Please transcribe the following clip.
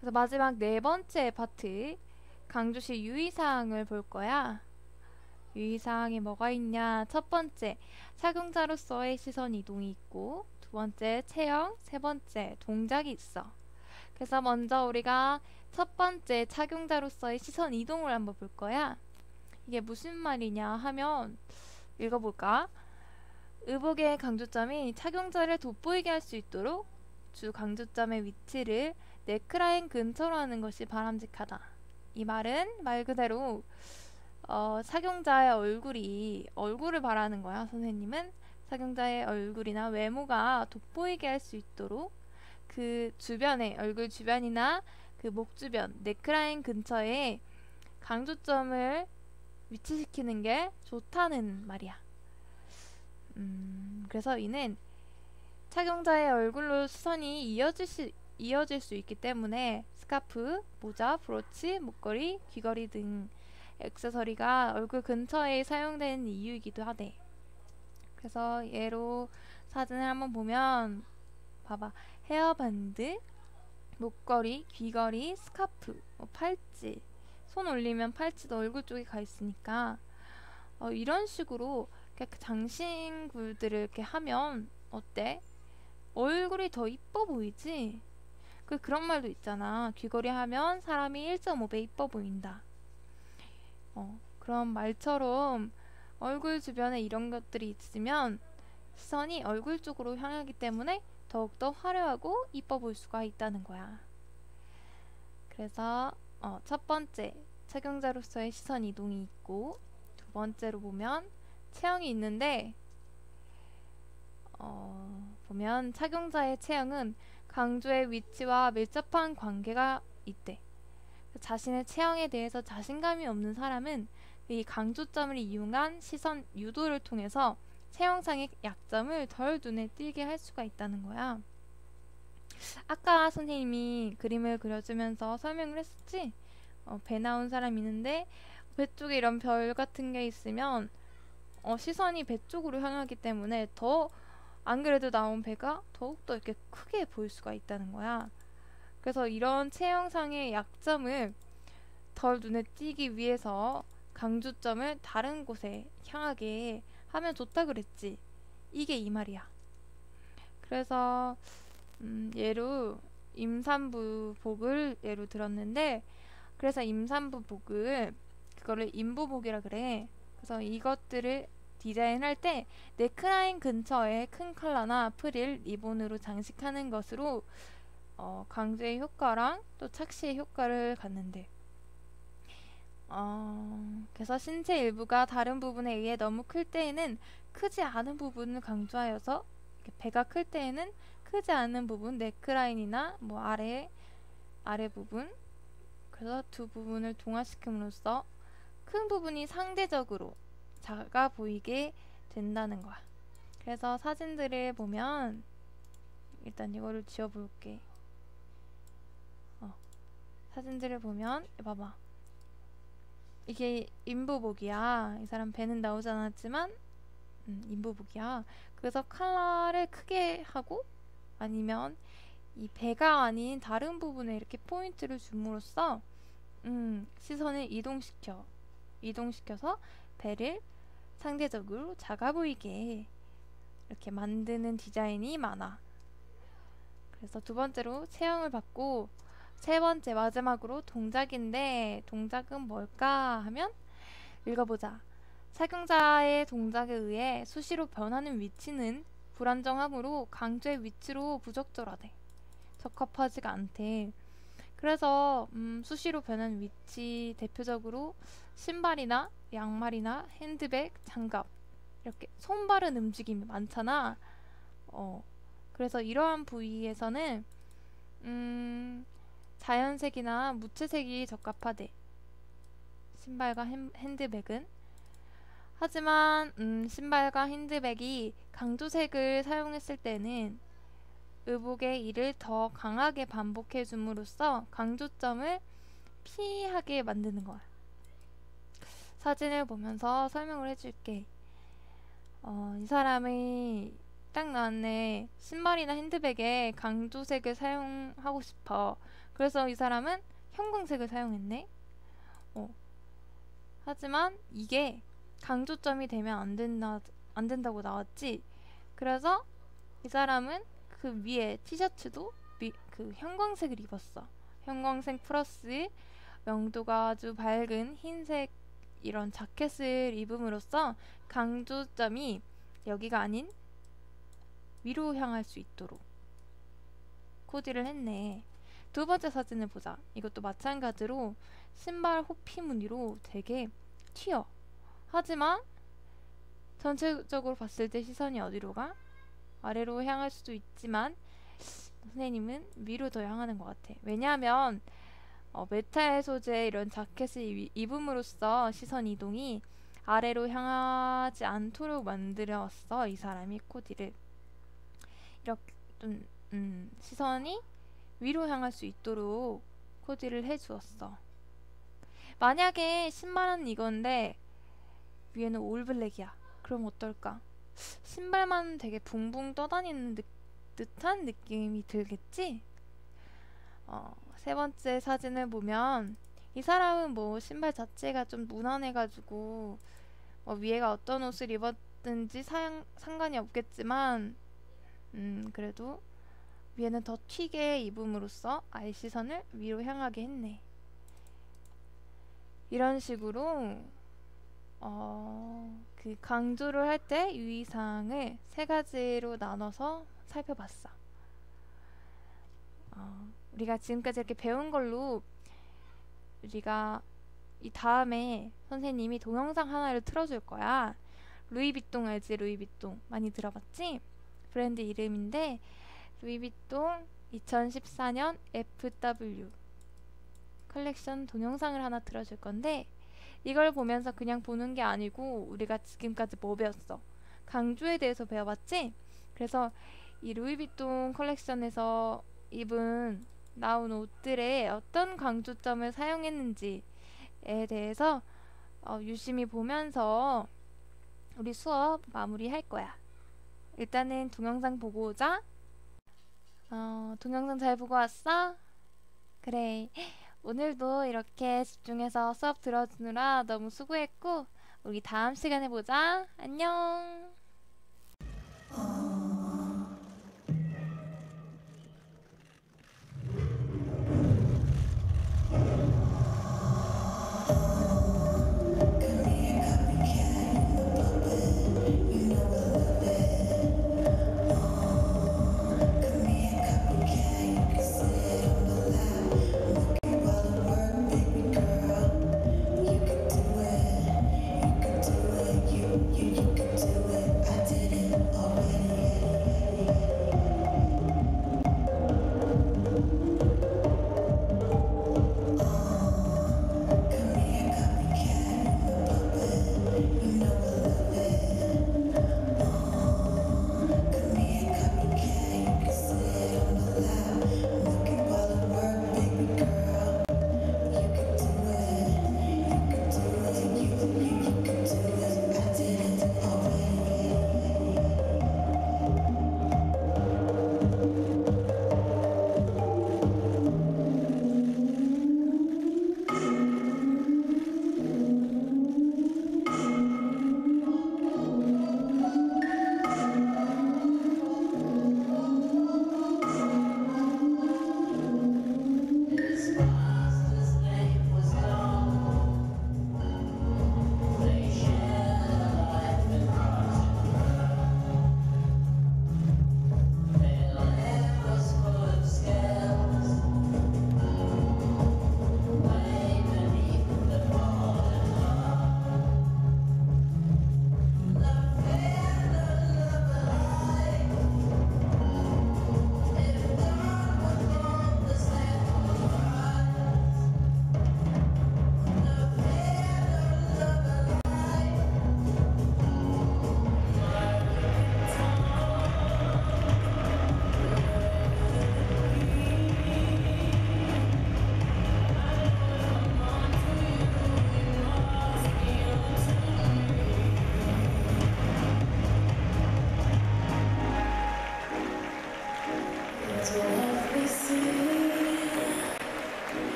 그래서 마지막 네 번째 파트 강조시 유의사항을 볼 거야. 유의사항이 뭐가 있냐? 첫 번째, 착용자로서의 시선 이동이 있고 두 번째, 체형, 세 번째, 동작이 있어. 그래서 먼저 우리가 첫 번째 착용자로서의 시선 이동을 한번 볼 거야. 이게 무슨 말이냐 하면 읽어볼까? 의복의 강조점이 착용자를 돋보이게 할 수 있도록 주 강조점의 위치를 네크라인 근처로 하는 것이 바람직하다. 이 말은 말 그대로 어, 착용자의 얼굴이 얼굴을 바라는 거야. 선생님은 착용자의 얼굴이나 외모가 돋보이게 할 수 있도록 그 주변에 얼굴 주변이나 그 목 주변 네크라인 근처에 강조점을 위치시키는 게 좋다는 말이야. 음, 그래서 이는 착용자의 얼굴로 시선이 이어질 수, 이어질 수 있기 때문에 스카프, 모자, 브로치, 목걸이, 귀걸이 등 액세서리가 얼굴 근처에 사용되는 이유이기도 하대. 그래서 예로 사진을 한번 보면 봐봐 헤어밴드, 목걸이, 귀걸이, 스카프, 뭐 팔찌 손 올리면 팔찌도 얼굴 쪽에 가 있으니까 어, 이런 식으로 장신구들을 이렇게 하면 어때? 얼굴이 더 이뻐 보이지? 그 그런 말도 있잖아. 귀걸이 하면 사람이 1.5배 이뻐 보인다. 어, 그런 말처럼 얼굴 주변에 이런 것들이 있으면 시선이 얼굴 쪽으로 향하기 때문에 더욱더 화려하고 이뻐 보일 수가 있다는 거야. 그래서 어, 첫 번째 착용자로서의 시선 이동이 있고 두 번째로 보면 체형이 있는데 어, 보면 착용자의 체형은 강조의 위치와 밀접한 관계가 있대. 자신의 체형에 대해서 자신감이 없는 사람은 이 강조점을 이용한 시선 유도를 통해서 체형상의 약점을 덜 눈에 띄게 할 수가 있다는 거야. 아까 선생님이 그림을 그려주면서 설명을 했었지? 어, 배 나온 사람 있는데 배 쪽에 이런 별 같은 게 있으면 어, 시선이 배 쪽으로 향하기 때문에 더 안 그래도 나온 배가 더욱더 이렇게 크게 보일 수가 있다는 거야. 그래서 이런 체형상의 약점을 덜 눈에 띄기 위해서 강조점을 다른 곳에 향하게 하면 좋다 그랬지. 이게 이 말이야. 그래서 음, 예로 임산부 복을 예로 들었는데 그래서 임산부 복을 그거를 인부복이라 그래. 그래서 이것들을 디자인할 때 네크라인 근처에 큰 컬러나 프릴, 리본으로 장식하는 것으로 어, 강조의 효과랑 또 착시의 효과를 갖는데. 어, 그래서 신체 일부가 다른 부분에 의해 너무 클 때에는 크지 않은 부분을 강조하여서 배가 클 때에는 크지 않은 부분 네크라인이나 뭐 아래 아래 부분 그래서 두 부분을 동화시킴으로써 큰 부분이 상대적으로 작아 보이게 된다는 거야. 그래서 사진들을 보면 일단 이거를 지워볼게. 어, 사진들을 보면 봐봐. 이게 인부복이야. 이 사람 배는 나오지 않았지만 음, 인부복이야. 그래서 컬러를 크게 하고 아니면 이 배가 아닌 다른 부분에 이렇게 포인트를 줌으로써 음, 시선을 이동시켜 이동시켜서 배를 상대적으로 작아 보이게 이렇게 만드는 디자인이 많아. 그래서 두 번째로 체형을 받고 세 번째 마지막으로 동작인데 동작은 뭘까 하면 읽어보자. 착용자의 동작에 의해 수시로 변하는 위치는 불안정하므로 강조의 위치로 부적절하대. 적합하지가 않대. 그래서 음, 수시로 변하는 위치 대표적으로 신발이나 양말이나 핸드백, 장갑 이렇게 손발은 움직임이 많잖아. 어, 그래서 이러한 부위에서는 음, 자연색이나 무채색이 적합하대. 신발과 핸드백은 하지만 음, 신발과 핸드백이 강조색을 사용했을 때는 의복의 일을 더 강하게 반복해 줌으로써 강조점을 피하게 만드는 거야. 사진을 보면서 설명을 해줄게. 어, 이 사람이 딱 나왔네. 신발이나 핸드백에 강조색을 사용하고 싶어. 그래서 이 사람은 형광색을 사용했네. 어. 하지만 이게 강조점이 되면 안 된다 안 된다고 나왔지. 그래서 이 사람은 그 위에 티셔츠도 미, 그 형광색을 입었어. 형광색 플러스 명도가 아주 밝은 흰색 이런 자켓을 입음으로써 강조점이 여기가 아닌 위로 향할 수 있도록 코디를 했네. 두 번째 사진을 보자. 이것도 마찬가지로 신발 호피 무늬로 되게 튀어. 하지만 전체적으로 봤을 때 시선이 어디로 가? 아래로 향할 수도 있지만 선생님은 위로 더 향하는 것 같아. 왜냐하면 어, 메탈 소재 이런 자켓을 입음으로써 시선 이동이 아래로 향하지 않도록 만들었어 이 사람이 코디를 이렇게 좀 음, 시선이 위로 향할 수 있도록 코디를 해주었어. 만약에 신발은 이건데 위에는 올블랙이야. 그럼 어떨까? 신발만 되게 붕붕 떠다니는 느, 듯한 느낌이 들겠지? 어, 세 번째 사진을 보면 이 사람은 뭐 신발 자체가 좀 무난해가지고 뭐 위에가 어떤 옷을 입었든지 사양, 상관이 없겠지만 음 그래도 위에는 더 튀게 입음으로써 아이 시선을 위로 향하게 했네. 이런 식으로 어, 그 강조를 할 때 유의사항을 세 가지로 나눠서 살펴봤어. 어, 우리가 지금까지 이렇게 배운 걸로 우리가 이 다음에 선생님이 동영상 하나를 틀어줄 거야. 루이비통 알지? 루이비통 많이 들어봤지? 브랜드 이름인데 루이비통 2014년 FW 컬렉션 동영상을 하나 들어줄 건데 이걸 보면서 그냥 보는 게 아니고 우리가 지금까지 뭐 배웠어? 강조에 대해서 배워봤지? 그래서 이 루이비통 컬렉션에서 입은 나온 옷들의 어떤 강조점을 사용했는지에 대해서 어, 유심히 보면서 우리 수업 마무리할 거야. 일단은 동영상 보고 오자. 어, 동영상 잘 보고 왔어? 그래. 오늘도 이렇게 집중해서 수업 들어주느라 너무 수고했고, 우리 다음 시간에 보자. 안녕.